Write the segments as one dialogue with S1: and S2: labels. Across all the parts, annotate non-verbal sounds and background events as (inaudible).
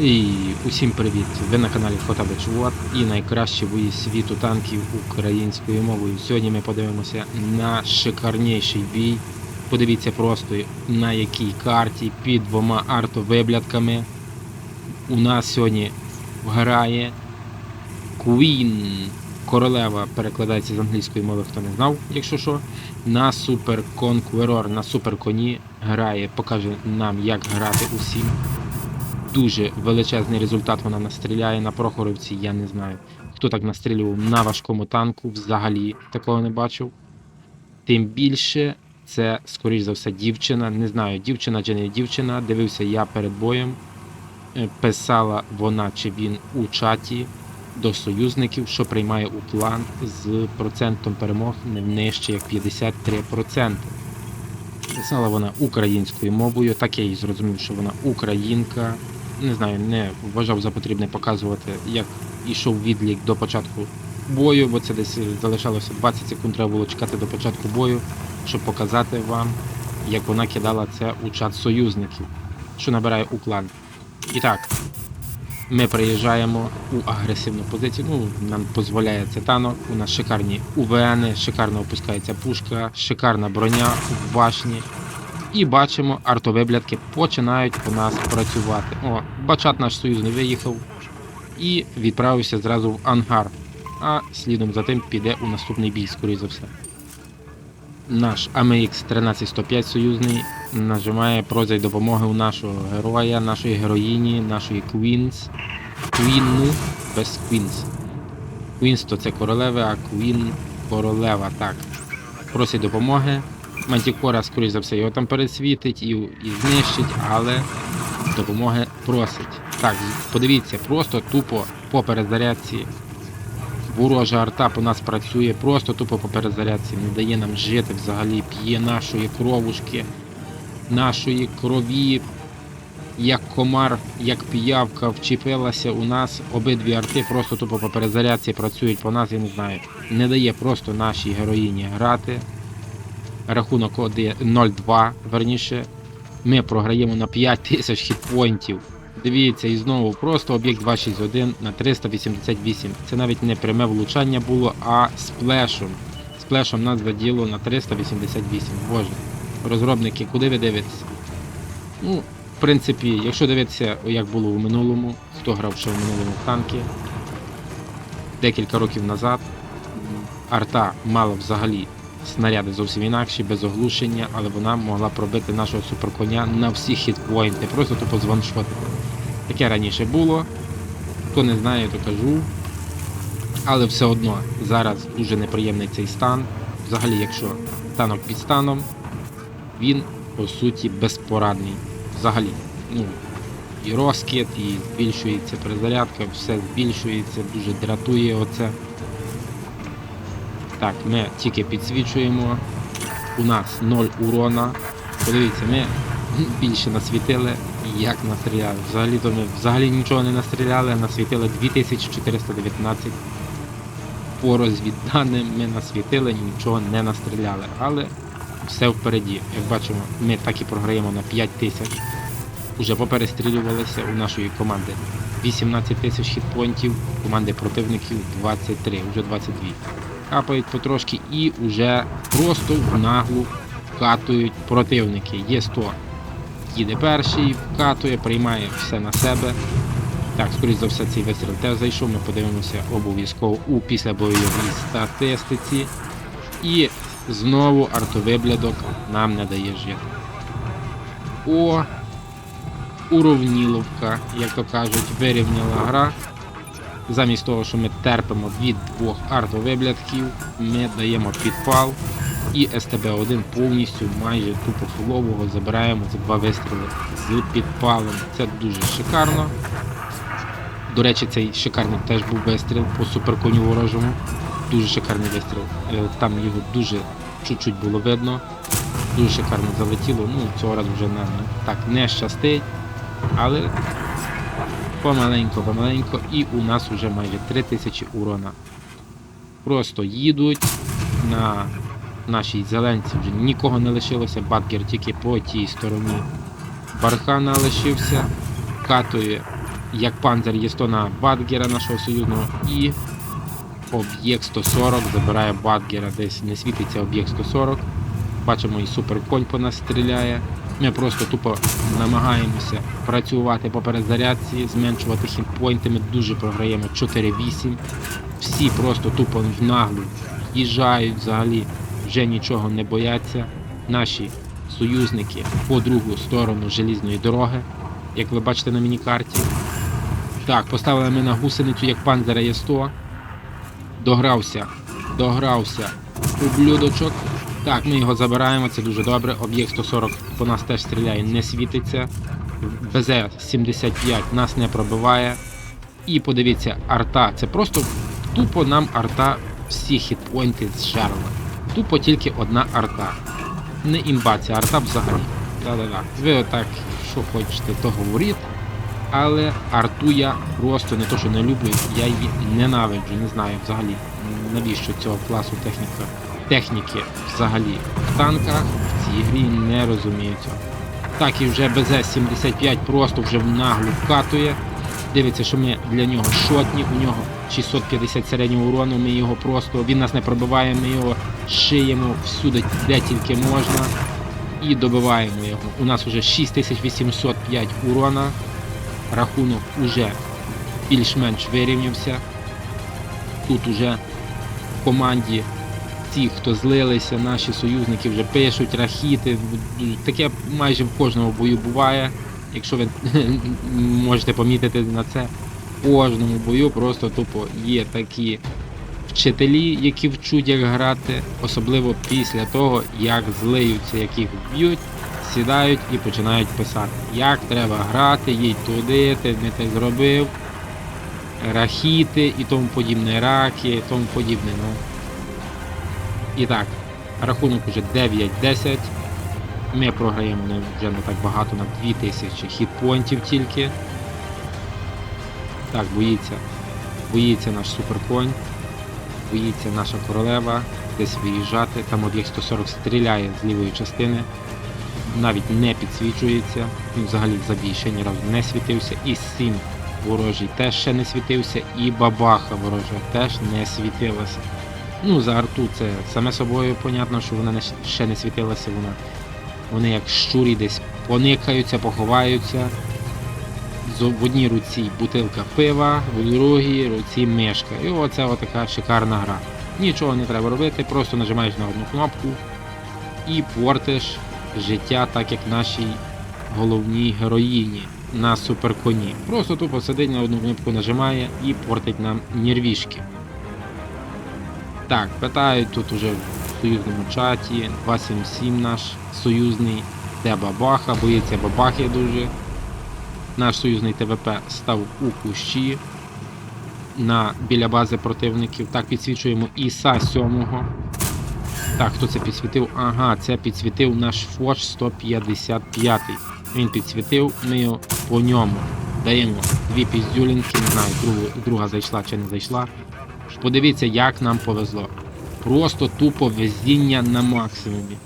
S1: І усім привіт! Ви на каналі Фотобечвод і найкращі бої світу танків українською мовою. Сьогодні ми подивимося на шикарніший бій. Подивіться просто на якій карті під двома артовиблядками. У нас сьогодні грає Queen. Королева перекладається з англійської мови, хто не знав, якщо що. На Супер Conqueror, на супер коні грає, покаже нам, як грати усім дуже величезний результат вона настріляє на Прохоровці, я не знаю. Хто так настрілював на важкому танку, взагалі такого не бачив. Тим більше це, скоріш за все, дівчина. Не знаю, дівчина чи не дівчина. Дивився я перед боєм. Е, Писала вона чи він у чаті до союзників, що приймає у план з процентом перемог не нижче як 53%. Писала вона українською мовою, так я і зрозумів, що вона українка. Не знаю, не вважав за потрібне показувати, як йшов відлік до початку бою, бо це десь залишалося 20 секунд, треба було чекати до початку бою, щоб показати вам, як вона кидала це у чат союзників, що набирає у план. І так, ми приїжджаємо у агресивну позицію. Ну, нам дозволяє це танок. У нас шикарні УВН, шикарно опускається пушка, шикарна броня в башні. І бачимо, артовиблядки починають у нас працювати. О, бачат наш союзний виїхав і відправився зразу в ангар. А слідом за тим піде у наступний бій, скоріше за все. Наш AMX 13105 союзний нажимає просить допомоги у нашого героя, нашої героїні, нашої Queens. Queen без Queens. Queens то це королеви, а Queen королева, так. Просить допомоги. Мантікора, скоріш за все, його там пересвітить і, і знищить, але допомоги просить. Так, подивіться, просто тупо по перезарядці. Ворожа арта по нас працює, просто тупо по перезарядці, не дає нам жити взагалі, п'є нашої кровушки, нашої крові, як комар, як піявка вчепилася у нас, обидві арти просто тупо по перезарядці працюють по нас, я не знаю. Не дає просто нашій героїні грати. Рахунок 0-2, верніше. Ми програємо на 5 тисяч хітпоінтів. Дивіться, і знову просто об'єкт 261 на 388. Це навіть не пряме влучання було, а сплешом. Сплешом нас заділо на 388. Боже. Розробники, куди ви дивитеся? Ну, в принципі, якщо дивитися, як було в минулому, хто грав ще в минулому в танки, декілька років назад, арта мала взагалі снаряди зовсім інакші, без оглушення, але вона могла пробити нашого суперконя на всі хітпойнти, просто тупо званшотити. Таке раніше було. Хто не знає, то кажу. Але все одно зараз дуже неприємний цей стан. Взагалі, якщо танок під станом, він по суті безпорадний. Взагалі. Ну, і розкид, і збільшується перезарядка, все збільшується, дуже дратує оце. Так, ми тільки підсвічуємо. У нас 0 урона. Подивіться, ми більше насвітили, як настріляли. Взагалі то ми взагалі нічого не настріляли, насвітили 2419. По розвідданим ми насвітили, нічого не настріляли. Але все впереді. Як бачимо, ми так і програємо на 5 тисяч. Уже поперестрілювалися у нашої команди 18 тисяч хітпонтів, команди противників 23, вже 22 капають потрошки і вже просто в наглу вкатують противники. Є 100. Їде перший, вкатує, приймає все на себе. Так, скоріш за все, цей вистріл теж зайшов. Ми подивимося обов'язково у післябойовій статистиці. І знову артовиблядок нам не дає жити. О, уровніловка, як то кажуть, вирівняла гра. Замість того, що ми терпимо від двох артовиблядків, ми даємо підпал і СТБ-1 повністю майже тупо фулового забираємо за два вистріли з підпалом. Це дуже шикарно. До речі, цей шикарний теж був вистріл по суперконю ворожому. Дуже шикарний вистріл. Е, Там його дуже чуть-чуть було видно. Дуже шикарно залетіло. Ну, цього разу вже нам так не щастить. Але помаленько, помаленько, і у нас вже майже 3000 урона. Просто їдуть на нашій зеленці, вже нікого не лишилося, батгер тільки по тій стороні. Бархана лишився, катує як панзер є 100 на Бадгера нашого союзного і об'єкт 140 забирає Бадгера, десь не світиться об'єкт 140. Бачимо, і суперконь по нас стріляє. Ми просто тупо намагаємося працювати по перезарядці, зменшувати хітпойнти. Ми дуже програємо 4-8. Всі просто тупо в наглу їжджають взагалі, вже нічого не бояться. Наші союзники по другу сторону желізної дороги, як ви бачите на мінікарті. Так, поставили ми на гусеницю, як панзера є 100. Догрався, догрався ублюдочок. Так, ми його забираємо, це дуже добре. Об'єкт 140 по нас теж стріляє, не світиться. БЗ-75 нас не пробиває. І подивіться, арта. Це просто тупо нам арта всі хітпойнти зжерла. Тупо тільки одна арта. Не імба, ця арта взагалі. Да-да-да. Ви отак, що хочете, то говоріть. Але арту я просто не то, що не люблю, я її ненавиджу, не знаю взагалі навіщо цього класу техніка. Техніки взагалі в танках в цій грі не розумію цього. Так і вже БЗ-75 просто вже в наглу вкатує. Дивиться, що ми для нього шотні, у нього 650 середнього урону, ми його просто, він нас не пробиває, ми його шиємо всюди, де тільки можна. І добиваємо його. У нас вже 6805 урона. Рахунок уже більш-менш вирівнявся. Тут уже в команді ті, хто злилися, наші союзники вже пишуть рахіти. Таке майже в кожному бою буває. Якщо ви (laughs) можете помітити на це, в кожному бою просто тупо є такі вчителі, які вчуть як грати, особливо після того, як злиються, яких б'ють, сідають і починають писати, як треба грати, їдь туди, ти не те зробив, рахіти і тому подібне, раки, і тому подібне. Ну. І так, рахунок уже 9-10. Ми програємо не- вже не так багато, на 2000 хітпоінтів тільки. Так, боїться. Боїться наш суперконь. Боїться наша королева десь виїжджати. Там об'єкт 140 стріляє з лівої частини. Навіть не підсвічується. Він взагалі забій ще ні разу не світився. І сім ворожий теж ще не світився. І бабаха ворожа теж не світилася. Ну, за арту це саме собою понятно, що вона ще не світилася, вона. Вони як щурі десь поникаються, поховаються. В одній руці бутилка пива, в другій руці мишка. І оце отака шикарна гра. Нічого не треба робити, просто нажимаєш на одну кнопку і портиш життя, так як нашій головній героїні на суперконі. Просто тупо сидить на одну кнопку, нажимає і портить нам нервішки. Так, питають тут уже в союзному чаті 277 наш союзний, де бабаха, боїться бабахи дуже. Наш союзний ТВП став у кущі на, біля бази противників. Так, підсвічуємо Іса 7. Так, хто це підсвітив? Ага, це підсвітив наш Фош 155. Він підсвітив, ми по ньому даємо дві піздюлінки, не знаю, друга зайшла чи не зайшла. Подивіться, як нам повезло. Просто тупо везіння на максимумі.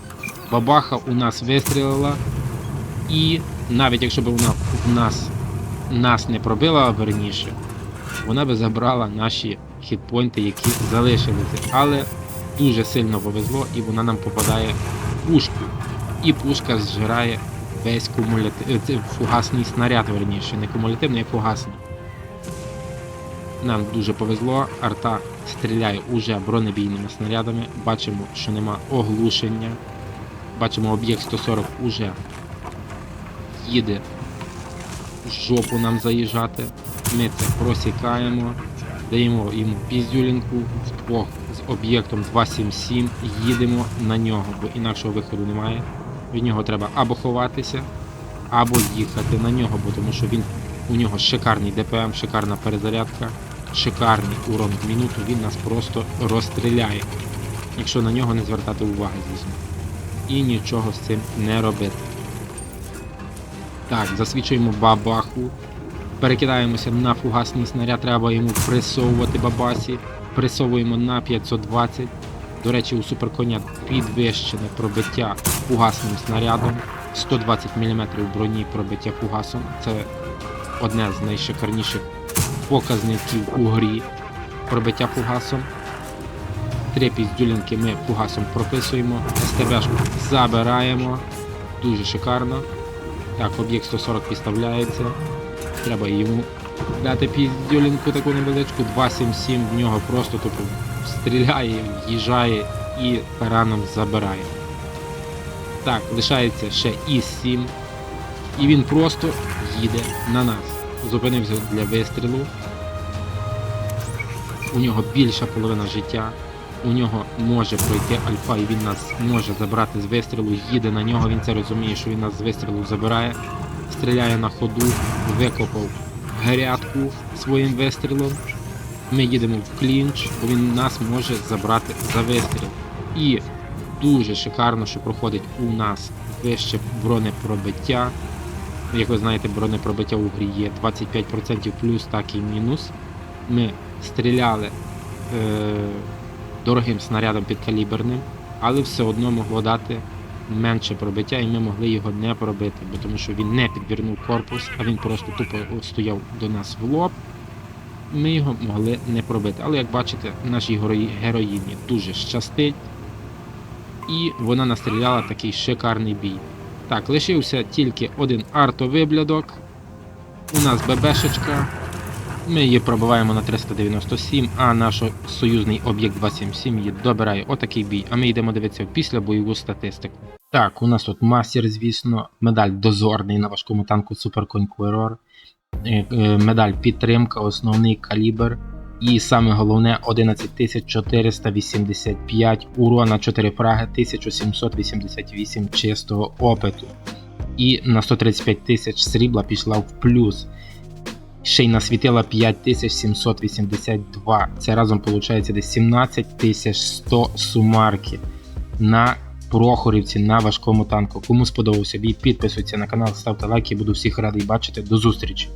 S1: Бабаха у нас вистрілила, і навіть якщо б вона в нас, нас не пробила верніше, вона би забрала наші хітпойнти, які залишилися. Але дуже сильно повезло, і вона нам попадає в пушку. І пушка зжирає весь кумулятив, фугасний снаряд, верніше, не кумулятивний, а фугасний. Нам дуже повезло, арта стріляє уже бронебійними снарядами. Бачимо, що нема оглушення. Бачимо, об'єкт 140 уже їде в жопу нам заїжджати. Ми це просікаємо, даємо йому піздюлінку вдвох з об'єктом 277, їдемо на нього, бо інакшого виходу немає. Від нього треба або ховатися, або їхати на нього, бо тому що він у нього шикарний ДПМ, шикарна перезарядка, шикарний урон в минуту, він нас просто розстріляє. Якщо на нього не звертати уваги, звісно. І нічого з цим не робити. Так, засвічуємо бабаху. Перекидаємося на фугасний снаряд, треба йому пресовувати бабасі. Пресовуємо на 520. До речі, у суперконя підвищене пробиття фугасним снарядом. 120 мм броні пробиття фугасом. Це одне з найшикарніших показників у грі пробиття фугасом. Три піздюлінки ми фугасом прописуємо, СТБшку забираємо. Дуже шикарно. Так, об'єкт 140 підставляється. Треба йому дати піздюлінку таку невеличку. 277 в нього просто тупо стріляє, в'їжджає і тараном забирає. Так, лишається ще І7. І він просто їде на нас. Зупинився для вистрілу. У нього більша половина життя. У нього може пройти альфа, і він нас може забрати з вистрілу, їде на нього, він це розуміє, що він нас з вистрілу забирає, стріляє на ходу, викопав грядку своїм вистрілом. Ми їдемо в клінч, бо він нас може забрати за вистріл. І дуже шикарно, що проходить у нас вище бронепробиття. Як ви знаєте, бронепробиття у грі є 25% плюс, так і мінус. Ми стріляли е, дорогим снарядом підкаліберним, але все одно могло дати менше пробиття, і ми могли його не пробити, бо тому що він не підвернув корпус, а він просто тупо стояв до нас в лоб. Ми його могли не пробити. Але як бачите, нашій героїні дуже щастить. І вона настріляла такий шикарний бій. Так, лишився тільки один артовиблядок. У нас ББшечка. Ми її пробиваємо на 397, а наш союзний об'єкт 277 її добирає отакий бій. А ми йдемо дивитися після бойову статистику. Так, у нас тут мастер, звісно, медаль дозорний на важкому танку Conqueror, е, е, медаль підтримка, основний калібр. І саме головне 11485 урона 4 фраги, 1788 чистого опиту. І на 135 тисяч срібла пішла в плюс. Ще й насвітила 5782. Це разом виходить десь 17100 сумарки на Прохорівці на важкому танку. Кому сподобався бій, підписуйтесь на канал, ставте лайки, буду всіх радий бачити. До зустрічі!